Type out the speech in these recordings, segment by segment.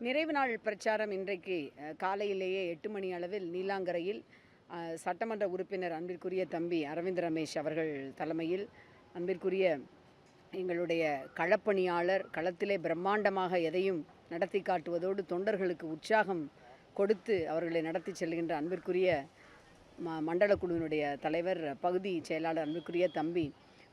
நிறைவு நாள் பிரச்சாரம் இன்றைக்கு காலையிலேயே எட்டு மணி அளவில் நீலாங்கரையில் சட்டமன்ற உறுப்பினர் அன்பிற்குரிய தம்பி அரவிந்த் ரமேஷ் அவர்கள் தலைமையில் அன்பிற்குரிய எங்களுடைய களப்பணியாளர் களத்திலே பிரம்மாண்டமாக எதையும் நடத்தி காட்டுவதோடு தொண்டர்களுக்கு உற்சாகம் கொடுத்து அவர்களை நடத்தி செல்கின்ற அன்பிற்குரிய ம மண்டல குழுவினுடைய தலைவர் பகுதி செயலாளர் அன்பிற்குரிய தம்பி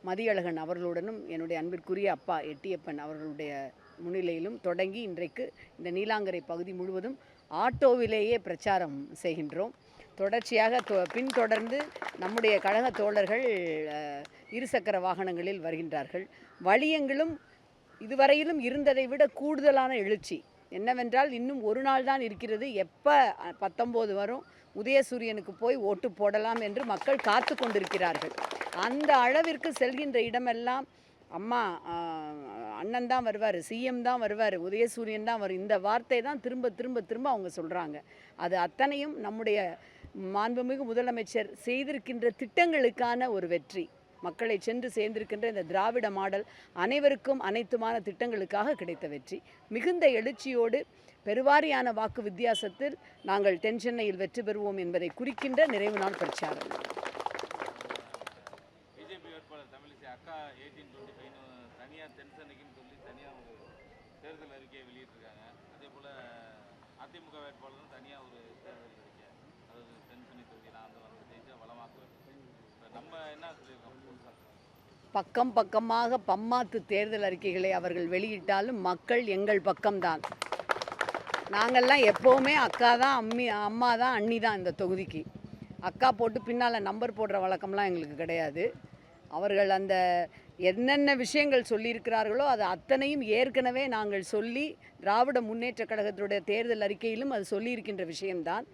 மதியழகன் அவர்களுடனும் என்னுடைய அன்பிற்குரிய அப்பா எட்டியப்பன் அவர்களுடைய முன்னிலையிலும் தொடங்கி இன்றைக்கு இந்த நீலாங்கரை பகுதி முழுவதும் ஆட்டோவிலேயே பிரச்சாரம் செய்கின்றோம். தொடர்ச்சியாக தொ- பின்தொடர்ந்து நம்முடைய கழக தோழர்கள் இருசக்கர வாகனங்களில் வருகின்றார்கள். வழியங்களும் இதுவரையிலும் இருந்ததை விட கூடுதலான எழுச்சி. என்னவென்றால் இன்னும் ஒரு நாள் தான் இருக்கிறது. எப்போ பத்தொம்போது வரும்? உதயசூரியனுக்கு போய் ஓட்டு போடலாம் என்று மக்கள் காத்து கொண்டிருக்கிறார்கள். அந்த அளவிற்கு செல்கின்ற இடமெல்லாம் அம்மா அண்ணன் தான் வருவார் சிஎம் தான் வருவார் உதயசூரியன் தான் வரும் இந்த வார்த்தை தான் திரும்ப திரும்ப திரும்ப அவங்க சொல்கிறாங்க அது அத்தனையும் நம்முடைய மாண்புமிகு முதலமைச்சர் செய்திருக்கின்ற திட்டங்களுக்கான ஒரு வெற்றி. மக்களை சென்று சேர்ந்திருக்கின்ற இந்த திராவிட மாடல் அனைவருக்கும் அனைத்துமான திட்டங்களுக்காக கிடைத்த வெற்றி. மிகுந்த எழுச்சியோடு பெருவாரியான வாக்கு வித்தியாசத்தில் நாங்கள் தென் சென்னையில் வெற்றி பெறுவோம் என்பதை குறிக்கின்ற நிறைவு நாள் பிரச்சாரம். அக்கா எயிட்டீன் டுவெண்ட்டி ஃபைவ்னு தனியாக தென்சென்னைக்குன்னு சொல்லி தனியாக ஒரு தேர்தல் அறிக்கையை வெளியிட்டிருக்காங்க. அதே போல் அதிமுக வேட்பாளரும் தனியாக ஒரு தேர்தல் அறிக்கை அதாவது தென்சென்னை தொகுதி நான் வந்து வந்து ஜெயிச்சா வளமாக்குவேன் இப்போ நம்ம என்ன சொல்லியிருக்கோம் புதுசாக பக்கம் பக்கமாக பம்மாத்து தேர்தல் அறிக்கைகளை அவர்கள் வெளியிட்டாலும் மக்கள் எங்கள் பக்கம்தான். நாங்கள்லாம் எப்போவுமே அக்கா தான் அம்மி அம்மா தான் அண்ணி தான் இந்த தொகுதிக்கு. அக்கா போட்டு பின்னால் நம்பர் போடுற வழக்கம்லாம் எங்களுக்கு கிடையாது. அவர்கள் அந்த என்னென்ன விஷயங்கள் சொல்லியிருக்கிறார்களோ அது அத்தனையும் ஏற்கனவே நாங்கள் சொல்லி திராவிட முன்னேற்றக் கழகத்தினுடைய தேர்தல் அறிக்கையிலும் அது சொல்லியிருக்கின்ற விஷயம்தான்.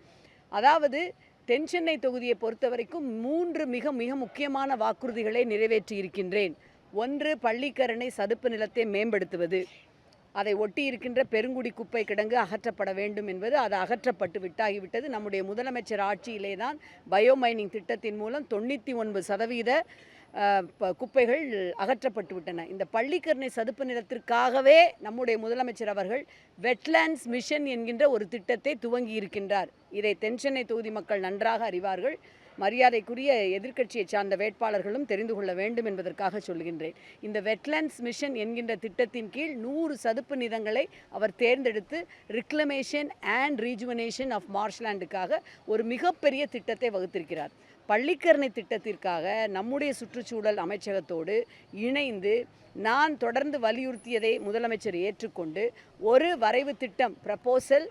அதாவது தென் சென்னை தொகுதியை பொறுத்த வரைக்கும் மூன்று மிக மிக முக்கியமான வாக்குறுதிகளை நிறைவேற்றி இருக்கின்றேன் ஒன்று பள்ளிக்கரணை சதுப்பு நிலத்தை மேம்படுத்துவது. அதை ஒட்டி இருக்கின்ற பெருங்குடி குப்பை கிடங்கு அகற்றப்பட வேண்டும் என்பது அது அகற்றப்பட்டு விட்டாகிவிட்டது. நம்முடைய முதலமைச்சர் ஆட்சியிலே தான் பயோமைனிங் திட்டத்தின் மூலம் தொண்ணூற்றி ஒன்பது சதவீத குப்பைகள் அகற்றப்பட்டு விட்டன. இந்த பள்ளிக்கரணை சதுப்பு நிலத்திற்காகவே நம்முடைய முதலமைச்சர் அவர்கள் வெட்லேண்ட்ஸ் மிஷன் என்கின்ற ஒரு திட்டத்தை துவங்கி இருக்கின்றார். இதை தென்சென்னை தொகுதி மக்கள் நன்றாக அறிவார்கள். மரியாதைக்குரிய எதிர்க்கட்சியை சார்ந்த வேட்பாளர்களும் தெரிந்து கொள்ள வேண்டும் என்பதற்காக சொல்கின்றேன். இந்த வெட்லேண்ட்ஸ் மிஷன் என்கின்ற திட்டத்தின் கீழ் நூறு சதுப்பு நிலங்களை அவர் தேர்ந்தெடுத்து ரிக்ளமேஷன் அண்ட் ரீஜுவனேஷன் ஆஃப் மார்ஷ்லாண்டுக்காக ஒரு மிகப்பெரிய திட்டத்தை வகுத்திருக்கிறார். பள்ளிக்கரணை திட்டத்திற்காக நம்முடைய சுற்றுச்சூழல் அமைச்சகத்தோடு இணைந்து நான் தொடர்ந்து வலியுறுத்தியதை முதலமைச்சர் ஏற்றுக்கொண்டு ஒரு வரைவு திட்டம் ப்ரப்போசல்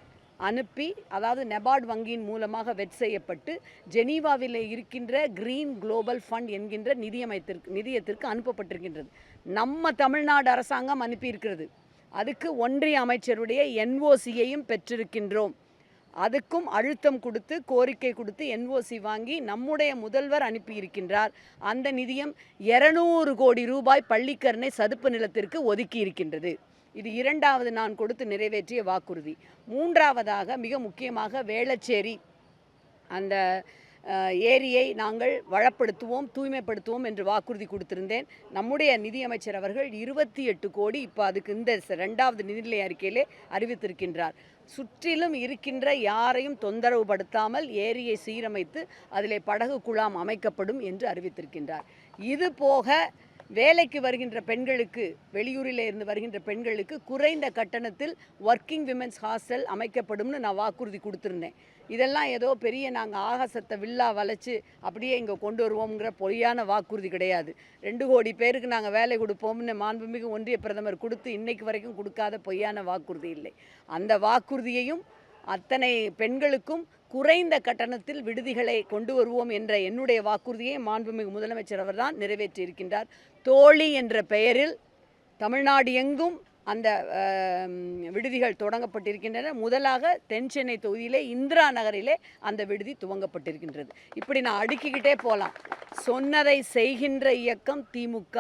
அனுப்பி அதாவது நெபார்ட் வங்கியின் மூலமாக வெட் செய்யப்பட்டு ஜெனீவாவில் இருக்கின்ற கிரீன் குளோபல் ஃபண்ட் என்கின்ற நிதியமைத்திற்கு நிதியத்திற்கு அனுப்பப்பட்டிருக்கின்றது. நம்ம தமிழ்நாடு அரசாங்கம் அனுப்பியிருக்கிறது. அதுக்கு ஒன்றிய அமைச்சருடைய என்ஓசியையும் பெற்றிருக்கின்றோம். அதுக்கும் அழுத்தம் கொடுத்து கோரிக்கை கொடுத்து என்ஓசி வாங்கி நம்முடைய முதல்வர் அனுப்பியிருக்கின்றார். அந்த நிதியம் 200 கோடி ரூபாய் பள்ளிக்கரணை சதுப்பு நிலத்திற்கு ஒதுக்கி இருக்கின்றது இது இரண்டாவது நான் கொடுத்து நிறைவேற்றிய வாக்குறுதி. மூன்றாவதாக மிக முக்கியமாக வேளச்சேரி. அந்த ஏரியை நாங்கள் வளப்படுத்துவோம் தூய்மைப்படுத்துவோம் என்று வாக்குறுதி கொடுத்திருந்தேன். நம்முடைய நிதியமைச்சர் அவர்கள் இருபத்தி எட்டு கோடி இப்போ அதுக்கு இந்த ரெண்டாவது நிதிநிலை அறிக்கையிலே அறிவித்திருக்கின்றார். சுற்றிலும் இருக்கின்ற யாரையும் தொந்தரவு படுத்தாமல் ஏரியை சீரமைத்து அதிலே படகு குழாம் அமைக்கப்படும் என்று அறிவித்திருக்கின்றார். இது போக வேலைக்கு வருகின்ற பெண்களுக்கு வெளியூரில் இருந்து வருகின்ற பெண்களுக்கு குறைந்த கட்டணத்தில் ஒர்க்கிங் விமென்ஸ் ஹாஸ்டல் அமைக்கப்படும்னு நான் வாக்குறுதி கொடுத்துருந்தேன். இதெல்லாம் ஏதோ பெரிய நாங்கள் ஆகாசத்தை வில்லா வளைச்சு அப்படியே இங்கே கொண்டு வருவோங்கிற பொய்யான வாக்குறுதி கிடையாது. ரெண்டு கோடி பேருக்கு நாங்கள் வேலை கொடுப்போம்னு மாண்புமிகு ஒன்றிய பிரதமர் கொடுத்து இன்னைக்கு வரைக்கும் கொடுக்காத பொய்யான வாக்குறுதி இல்லை. அந்த வாக்குறுதியையும் அத்தனை பெண்களுக்கும் குறைந்த கட்டணத்தில் விடுதிகளை கொண்டு வருவோம் என்ற என்னுடைய வாக்குறுதியை மாண்புமிகு முதலமைச்சர் அவர்தான் நிறைவேற்றியிருக்கின்றார். தோழி என்ற பெயரில் தமிழ்நாடு எங்கும் அந்த விடுதிகள் தொடங்கப்பட்டிருக்கின்றன. முதலாக தென் சென்னை தொகுதியிலே இந்திரா நகரிலே அந்த விடுதி துவங்கப்பட்டிருக்கின்றது. இப்படி நான் அடுக்கிக்கிட்டே போகலாம் சொன்னதை செய்கின்ற இயக்கம் திமுக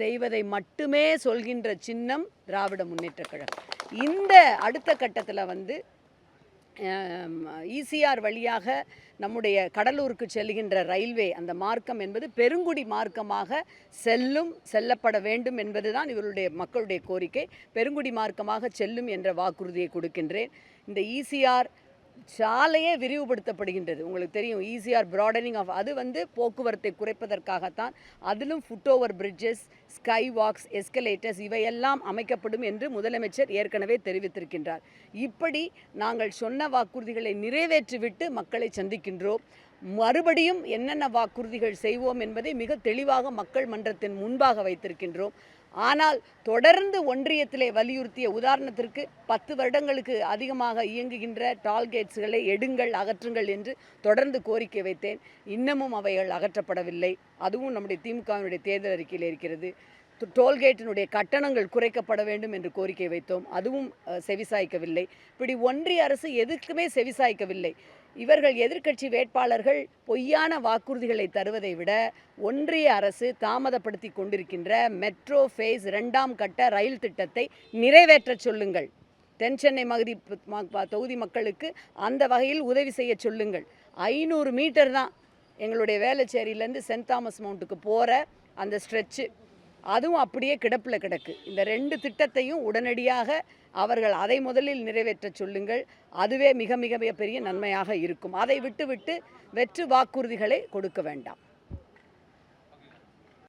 செய்வதை மட்டுமே சொல்கின்ற சின்னம் திராவிட முன்னேற்ற கழகம். இந்த அடுத்த கட்டத்தில் வந்து ஈசிஆர் வழியாக நம்முடைய கடலூருக்கு செல்கின்ற ரயில்வே அந்த மார்க்கம் என்பது பெருங்குடி மார்க்கமாக செல்லும் செல்லப்பட வேண்டும் என்பதுதான் இவருடைய மக்களுடைய கோரிக்கை. பெருங்குடி மார்க்கமாக செல்லும் என்ற வாக்குறுதியை கொடுக்கின்றேன். இந்த ஈசிஆர் சாலையே விரிவுபடுத்தப்படுகின்றது. உங்களுக்கு தெரியும் ஈஸியார் ப்ராடனிங் ஆஃப் அது வந்து போக்குவரத்தை குறைப்பதற்காகத்தான். அதிலும் foot over bridges sky walks escalators இவையெல்லாம் அமைக்கப்படும் என்று முதலமைச்சர் ஏற்கனவே தெரிவித்திருக்கின்றார். இப்படி நாங்கள் சொன்ன வாக்குறுதிகளை நிறைவேற்றிவிட்டு மக்களை சந்திக்கின்றோம். மறுபடியும் என்னென்ன வாக்குறுதிகள் செய்வோம் என்பதை மிக தெளிவாக மக்கள் மன்றத்தின் முன்பாக வைத்திருக்கின்றோம். ஆனால் தொடர்ந்து ஒன்றியத்திலே வலியுறுத்திய உதாரணத்திற்கு பத்து வருடங்களுக்கு அதிகமாக இயங்குகின்ற டால்கேட்ஸ்களை எடுங்கள் அகற்றுங்கள் என்று தொடர்ந்து கோரிக்கை வைத்தேன். இன்னமும் அவைகள் அகற்றப்படவில்லை. அதுவும் நம்முடைய திமுகவினுடைய தேர்தல் அறிக்கையில் இருக்கிறது. டோல்கேட்டினுடைய கட்டணங்கள் குறைக்கப்பட வேண்டும் என்று கோரிக்கை வைத்தோம். அதுவும் செவிசாய்க்கவில்லை. இப்படி ஒன்றிய அரசு எதுக்குமே செவிசாய்க்கவில்லை. இவர்கள் எதிர்க்கட்சி வேட்பாளர்கள் பொய்யான வாக்குறுதிகளை தருவதை விட ஒன்றிய அரசு தாமதப்படுத்தி கொண்டிருக்கின்ற மெட்ரோ ஃபேஸ் இரண்டாம் கட்ட ரயில் திட்டத்தை நிறைவேற்றச் சொல்லுங்கள். தென் சென்னை மகுதி தொகுதி மக்களுக்கு அந்த வகையில் உதவி செய்ய சொல்லுங்கள். ஐநூறு மீட்டர் தான் எங்களுடைய வேலைச்சேரியிலேருந்து சென்ட் தாமஸ் மவுண்ட்டுக்கு போகிற அந்த ஸ்ட்ரெச்சு. அதுவும் அப்படியே கிடப்பில் கிடக்கு. இந்த ரெண்டு திட்டத்தையும் உடனடியாக அவர்கள் அதை முதலில் நிறைவேற்ற சொல்லுங்கள். அதுவே மிக மிக மிக பெரிய நன்மையாக இருக்கும். அதை விட்டுவிட்டு வெற்று வாக்குறுதிகளை கொடுக்க வேண்டாம்.